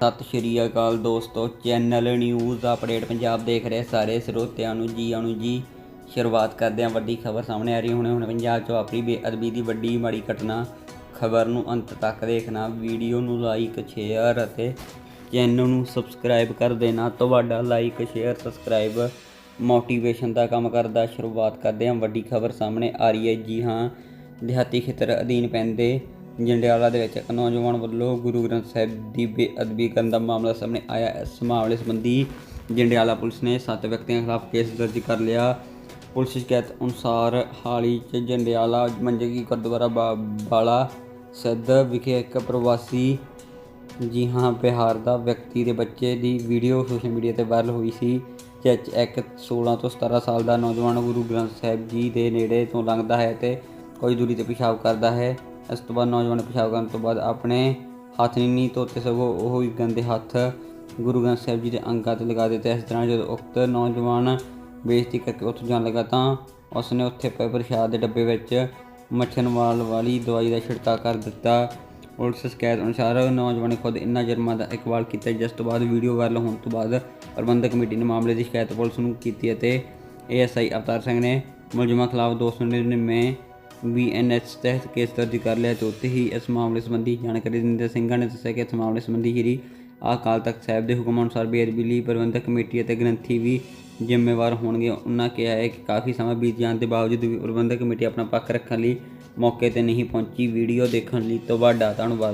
ਸਤਿ ਸ਼੍ਰੀ ਅਕਾਲ ਦੋਸਤੋ, channel news update Punjab ਦੇਖ ਰਹੇ ਸਾਰੇ ਸਰੋਤਿਆਂ ਨੂੰ ਜੀ ਆਣੂ ਜੀ। ਸ਼ੁਰੂਆਤ ਕਰਦੇ ਹਾਂ ਵੱਡੀ ਖਬਰ ਸਾਹਮਣੇ ਆ ਰਹੀ ਹੁਣੇ ਹੁਣ ਪੰਜਾਬ 'ਚ ਵਾਪਰੀ ਬੇਅਦਬੀ ਦੀ ਵੱਡੀ ਮਾੜੀ ਘਟਨਾ ਖਬਰ ਨੂੰ ਅੰਤ ਤੱਕ ਦੇਖਣਾ। ਵੀਡੀਓ ਨੂੰ ਲਾਈਕ ਸ਼ੇਅਰ ਅਤੇ ਚੈਨਲ ਨੂੰ ਸਬਸਕ੍ਰਾਈਬ ਕਰ ਦੇਣਾ। ਤੁਹਾਡਾ ਲਾਈਕ ਸ਼ੇਅਰ ਸਬਸਕ੍ਰਾਈਬ ਮੋਟੀਵੇਸ਼ਨ ਦਾ ਕੰਮ ਕਰਦਾ। ਸ਼ੁਰੂਆਤ ਕਰਦੇ ਹਾਂ ਵੱਡੀ ਖਬਰ ਸਾਹਮਣੇ ਆ ਰਹੀ ਹੈ। ਜੀ ਹਾਂ, ਦਿਹਾਤੀ ਖੇਤਰ ਅਧੀਨ ਪੈਂਦੇ ਜੰਡਿਆਲਾ ਦੇ ਵਿੱਚ ਇੱਕ ਨੌਜਵਾਨ ਵੱਲੋਂ ਗੁਰੂ ਗ੍ਰੰਥ ਸਾਹਿਬ ਦੀ ਬੇਅਦਬੀ ਕਰਨ ਦਾ ਮਾਮਲਾ ਸਾਹਮਣੇ ਆਇਆ। ਇਸ ਮਾਮਲੇ ਸੰਬੰਧੀ ਜੰਡਿਆਲਾ ਪੁਲਿਸ ਨੇ ਸੱਤ ਵਿਅਕਤੀਆਂ ਖਿਲਾਫ ਕੇਸ ਦਰਜ ਕਰ ਲਿਆ। ਪੁਲਿਸ ਸ਼ਿਕਾਇਤ ਅਨੁਸਾਰ ਹਾਲੀ ਚ ਜੰਡਿਆਲਾ ਮੰਜਗੀ ਗੁਰਦੁਆਰਾ ਬਾ- ਬਾਲਾ ਸਿੱਧ ਵਿਖੇ ਇੱਕ ਪ੍ਰਵਾਸੀ ਜੀ ਹਾਂ ਬਿਹਾਰ ਦਾ ਵਿਅਕਤੀ ਦੇ ਬੱਚੇ ਦੀ ਵੀਡੀਓ ਸੋਸ਼ਲ ਮੀਡੀਆ ਤੇ ਵਾਇਰਲ ਹੋਈ ਸੀ। ਜਿਸ ਇੱਕ 16 ਤੋਂ 17 ਸਾਲ ਦਾ ਨੌਜਵਾਨ ਗੁਰੂ ਗ੍ਰੰਥ ਸਾਹਿਬ ਜੀ ਦੇ ਨੇੜੇ ਤੋਂ ਲੰਘਦਾ ਹੈ ਤੇ ਕੁਝ ਦੂਰੀ ਤੇ ਪਿਸ਼ਾਬ ਕਰਦਾ ਹੈ। ਇਸ ਤੋਂ ਬਾਅਦ ਨੌਜਵਾਨ ਨੇ ਪਿਸ਼ਾਬ ਕਰਨ ਤੋਂ ਬਾਅਦ ਆਪਣੇ ਹੱਥ ਨਹੀਂ ਨਹੀਂ ਧੋਤੇ ਸਗੋਂ ਉਹ ਹੀ ਗੰਦੇ ਹੱਥ ਗੁਰੂ ਗ੍ਰੰਥ ਸਾਹਿਬ ਜੀ ਦੇ ਅੰਗਾਂ ਤੇ ਲਗਾ ਦਿੱਤੇ। ਇਸ ਤਰ੍ਹਾਂ ਜਦੋਂ ਉਕਤ ਨੌਜਵਾਨ ਬੇਇੱਜ਼ਤੀ ਕਰਕੇ ਉੱਥੋਂ ਜਾਣ ਲੱਗਾ ਤਾਂ ਉਸ ਨੇ ਉੱਥੇ ਪਏ ਪ੍ਰਸ਼ਾਦ ਦੇ ਡੱਬੇ ਵਿੱਚ ਮੱਛਰ ਮਾਰਨ ਵਾਲੀ ਦਵਾਈ ਦਾ ਛਿੜਕਾਅ ਕਰ ਦਿੱਤਾ। ਪੁਲਿਸ ਸ਼ਿਕਾਇਤ ਅਨੁਸਾਰ ਨੌਜਵਾਨ ਨੇ ਖੁਦ ਇਨ੍ਹਾਂ ਜੁਰਮਾਂ ਦਾ ਇਕਬਾਲ ਕੀਤਾ, ਜਿਸ ਤੋਂ ਬਾਅਦ ਵੀਡੀਓ ਵਾਇਰਲ ਹੋਣ ਤੋਂ ਬਾਅਦ ਪ੍ਰਬੰਧਕ ਕਮੇਟੀ ਨੇ ਮਾਮਲੇ ਦੀ ਸ਼ਿਕਾਇਤ ਪੁਲਿਸ ਨੂੰ ਕੀਤੀ ਅਤੇ ਏਐਸਆਈ ਅਵਤਾਰ ਸਿੰਘ ਨੇ ਮੁਲਜ਼ਮਾਂ ਖਿਲਾਫ 299 ਬੀਐਨਐਚ ਤਹਿਤ ਕੇਸ ਦਰਜ ਕਰ ਲਿਆ। ਤੇ ਉੱਥੇ ਹੀ ਇਸ ਮਾਮਲੇ ਸੰਬੰਧੀ ਜਾਣਕਾਰੀ ਦਿੰਦੇ ਸਿੰਘਾਂ ਨੇ ਦੱਸਿਆ ਕਿ ਇਸ ਮਾਮਲੇ ਸੰਬੰਧੀ ਸ਼੍ਰੀ ਅਕਾਲ ਤਖਤ ਸਾਹਿਬ ਦੇ ਹੁਕਮ ਅਨੁਸਾਰ ਬੇਅਦਬੀ ਲਈ ਪ੍ਰਬੰਧਕ ਕਮੇਟੀ ਅਤੇ ਗ੍ਰੰਥੀ ਵੀ ਜ਼ਿੰਮੇਵਾਰ ਹੋਣਗੇ। ਉਹਨਾਂ ਕਿਹਾ ਹੈ ਕਿ ਕਾਫੀ ਸਮਾਂ ਬੀਤ ਜਾਣ ਦੇ ਬਾਵਜੂਦ ਵੀ ਪ੍ਰਬੰਧਕ ਕਮੇਟੀ ਆਪਣਾ ਪੱਖ ਰੱਖਣ ਲਈ ਮੌਕੇ ਤੇ ਨਹੀਂ ਪਹੁੰਚੀ। ਵੀਡੀਓ ਦੇਖਣ ਲਈ ਤੁਹਾਡਾ ਧੰਨਵਾਦ।